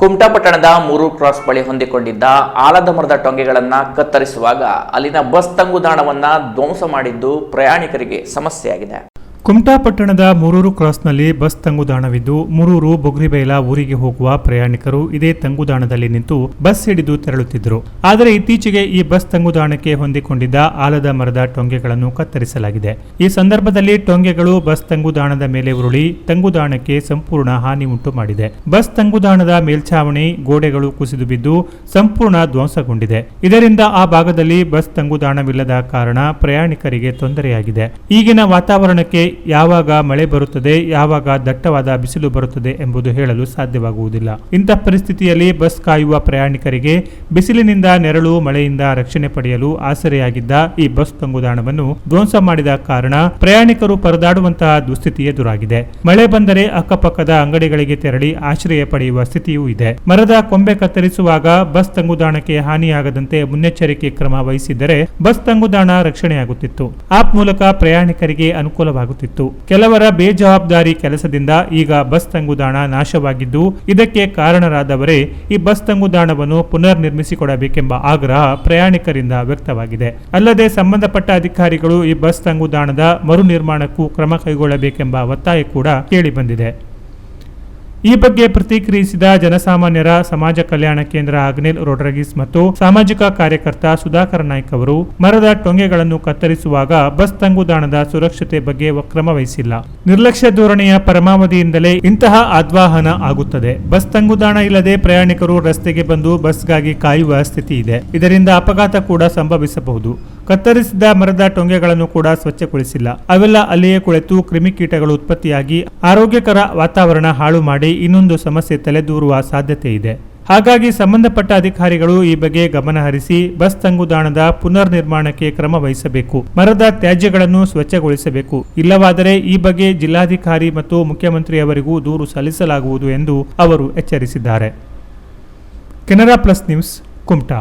ಕುಮಟಾ ಪಟ್ಟಣದ ಮೂರು ಕ್ರಾಸ್ ಬಳಿ ಹೊಂದಿಕೊಂಡಿದ್ದ ಆಲದ ಮರದ ಟೊಂಗೆಗಳನ್ನು ಕತ್ತರಿಸುವಾಗ ಅಲ್ಲಿನ ಬಸ್ ತಂಗುದಾಣವನ್ನು ಧ್ವಂಸ ಮಾಡಿದ್ದು ಪ್ರಯಾಣಿಕರಿಗೆ ಸಮಸ್ಯೆಯಾಗಿದೆ. ಕುಮಟಾ ಪಟ್ಟಣದ ಮೂರೂರು ಕ್ರಾಸ್ನಲ್ಲಿ ಬಸ್ ತಂಗುದಾಣವಿದ್ದು, ಮೂರೂರು ಬೊಗ್ರಿಬೈಲ ಊರಿಗೆ ಹೋಗುವ ಪ್ರಯಾಣಿಕರು ಇದೇ ತಂಗುದಾಣದಲ್ಲಿ ನಿಂತು ಬಸ್ ಹಿಡಿದು ತೆರಳುತ್ತಿದ್ದರು. ಆದರೆ ಇತ್ತೀಚೆಗೆ ಈ ಬಸ್ ತಂಗುದಾಣಕ್ಕೆ ಹೊಂದಿಕೊಂಡಿದ್ದ ಆಲದ ಮರದ ಟೊಂಗೆಗಳನ್ನು ಕತ್ತರಿಸಲಾಗಿದೆ. ಈ ಸಂದರ್ಭದಲ್ಲಿ ಟೊಂಗೆಗಳು ಬಸ್ ತಂಗುದಾಣದ ಮೇಲೆ ಉರುಳಿ ತಂಗುದಾಣಕ್ಕೆ ಸಂಪೂರ್ಣ ಹಾನಿ ಉಂಟು ಮಾಡಿದೆ. ಬಸ್ ತಂಗುದಾಣದ ಮೇಲ್ಛಾವಣಿ ಗೋಡೆಗಳು ಕುಸಿದು ಬಿದ್ದು ಸಂಪೂರ್ಣ ಧ್ವಂಸಗೊಂಡಿದೆ. ಇದರಿಂದ ಆ ಭಾಗದಲ್ಲಿ ಬಸ್ ತಂಗುದಾಣವಿಲ್ಲದ ಕಾರಣ ಪ್ರಯಾಣಿಕರಿಗೆ ತೊಂದರೆಯಾಗಿದೆ. ಈಗಿನ ವಾತಾವರಣಕ್ಕೆ ಯಾವಾಗ ಮಳೆ ಬರುತ್ತದೆ, ಯಾವಾಗ ದಟ್ಟವಾದ ಬಿಸಿಲು ಬರುತ್ತದೆ ಎಂಬುದು ಹೇಳಲು ಸಾಧ್ಯವಾಗುವುದಿಲ್ಲ. ಇಂಥ ಪರಿಸ್ಥಿತಿಯಲ್ಲಿ ಬಸ್ ಕಾಯುವ ಪ್ರಯಾಣಿಕರಿಗೆ ಬಿಸಿಲಿನಿಂದ ನೆರಳು, ಮಳೆಯಿಂದ ರಕ್ಷಣೆ ಪಡೆಯಲು ಆಸರೆಯಾಗಿದ್ದ ಈ ಬಸ್ ತಂಗುದಾಣವನ್ನು ಧ್ವಂಸ ಮಾಡಿದ ಕಾರಣ ಪ್ರಯಾಣಿಕರು ಪರದಾಡುವಂತಹ ದುಸ್ಥಿತಿ ಎದುರಾಗಿದೆ. ಮಳೆ ಬಂದರೆ ಅಕ್ಕಪಕ್ಕದ ಅಂಗಡಿಗಳಿಗೆ ತೆರಳಿ ಆಶ್ರಯ ಪಡೆಯುವ ಸ್ಥಿತಿಯೂ ಇದೆ. ಮರದ ಕೊಂಬೆ ಕತ್ತರಿಸುವಾಗ ಬಸ್ ತಂಗುದಾಣಕ್ಕೆ ಹಾನಿಯಾಗದಂತೆ ಮುನ್ನೆಚ್ಚರಿಕೆ ಕ್ರಮ ವಹಿಸಿದ್ದರೆ ಬಸ್ ತಂಗುದಾಣ ರಕ್ಷಣೆಯಾಗುತ್ತಿತ್ತು. ಆಪ್ ಮೂಲಕ ಪ್ರಯಾಣಿಕರಿಗೆ ಅನುಕೂಲವಾಗುತ್ತಿತ್ತು. ಕೆಲವರ ಬೇಜವಾಬ್ದಾರಿ ಕೆಲಸದಿಂದ ಈಗ ಬಸ್ ತಂಗುದಾಣ ನಾಶವಾಗಿದ್ದು, ಇದಕ್ಕೆ ಕಾರಣರಾದವರೇ ಈ ಬಸ್ ತಂಗುದಾಣವನ್ನು ಪುನರ್ ನಿರ್ಮಿಸಿಕೊಡಬೇಕೆಂಬ ಆಗ್ರಹ ಪ್ರಯಾಣಿಕರಿಂದ ವ್ಯಕ್ತವಾಗಿದೆ. ಅಲ್ಲದೆ ಸಂಬಂಧಪಟ್ಟ ಅಧಿಕಾರಿಗಳು ಈ ಬಸ್ ತಂಗುದಾಣದ ಮರು ನಿರ್ಮಾಣಕ್ಕೂ ಕ್ರಮ ಕೈಗೊಳ್ಳಬೇಕೆಂಬ ಒತ್ತಾಯ ಕೂಡ ಕೇಳಿಬಂದಿದೆ. ಈ ಬಗ್ಗೆ ಪ್ರತಿಕ್ರಿಯಿಸಿದ ಜನಸಾಮಾನ್ಯರ ಸಮಾಜ ಕಲ್ಯಾಣ ಕೇಂದ್ರ ಅಗ್ನಿಲ್ ರೋಡ್ರಗಿಸ್ ಮತ್ತು ಸಾಮಾಜಿಕ ಕಾರ್ಯಕರ್ತ ಸುಧಾಕರ್ ನಾಯ್ಕ್ ಅವರು ಮರದ ಟೊಂಗೆಗಳನ್ನು ಕತ್ತರಿಸುವಾಗ ಬಸ್ ತಂಗುದಾಣದ ಸುರಕ್ಷತೆ ಬಗ್ಗೆ ಕ್ರಮ ವಹಿಸಿಲ್ಲ. ನಿರ್ಲಕ್ಷ್ಯ ಧೋರಣೆಯ ಪರಮಾವಧಿಯಿಂದಲೇ ಇಂತಹ ಆದ್ವಾಹನ ಆಗುತ್ತದೆ. ಬಸ್ ತಂಗುದಾಣ ಇಲ್ಲದೆ ಪ್ರಯಾಣಿಕರು ರಸ್ತೆಗೆ ಬಂದು ಬಸ್ಗಾಗಿ ಕಾಯುವ ಸ್ಥಿತಿ ಇದೆ. ಇದರಿಂದ ಅಪಘಾತ ಕೂಡ ಸಂಭವಿಸಬಹುದು. ಕತ್ತರಿಸಿದ ಮರದ ಟೊಂಗೆಗಳನ್ನು ಕೂಡ ಸ್ವಚ್ಛಗೊಳಿಸಿಲ್ಲ. ಅವೆಲ್ಲ ಅಲ್ಲಿಯೇ ಕುಳಿತು ಕ್ರಿಮಿಕೀಟಗಳು ಉತ್ಪತ್ತಿಯಾಗಿ ಆರೋಗ್ಯಕರ ವಾತಾವರಣ ಹಾಳು ಮಾಡಿ ಇನ್ನೊಂದು ಸಮಸ್ಯೆ ತಲೆದೂರುವ ಸಾಧ್ಯತೆ ಇದೆ. ಹಾಗಾಗಿ ಸಂಬಂಧಪಟ್ಟ ಅಧಿಕಾರಿಗಳು ಈ ಬಗ್ಗೆ ಗಮನ ಹರಿಸಿ ಬಸ್ ತಂಗುದಾಣದ ಪುನರ್ ನಿರ್ಮಾಣಕ್ಕೆ ಕ್ರಮ ವಹಿಸಬೇಕು. ಮರದ ತ್ಯಾಜ್ಯಗಳನ್ನು ಸ್ವಚ್ಛಗೊಳಿಸಬೇಕು. ಇಲ್ಲವಾದರೆ ಈ ಬಗ್ಗೆ ಜಿಲ್ಲಾಧಿಕಾರಿ ಮತ್ತು ಮುಖ್ಯಮಂತ್ರಿಯವರಿಗೂ ದೂರು ಸಲ್ಲಿಸಲಾಗುವುದು ಎಂದು ಅವರು ಎಚ್ಚರಿಸಿದ್ದಾರೆ. Canara plus news, Kumta.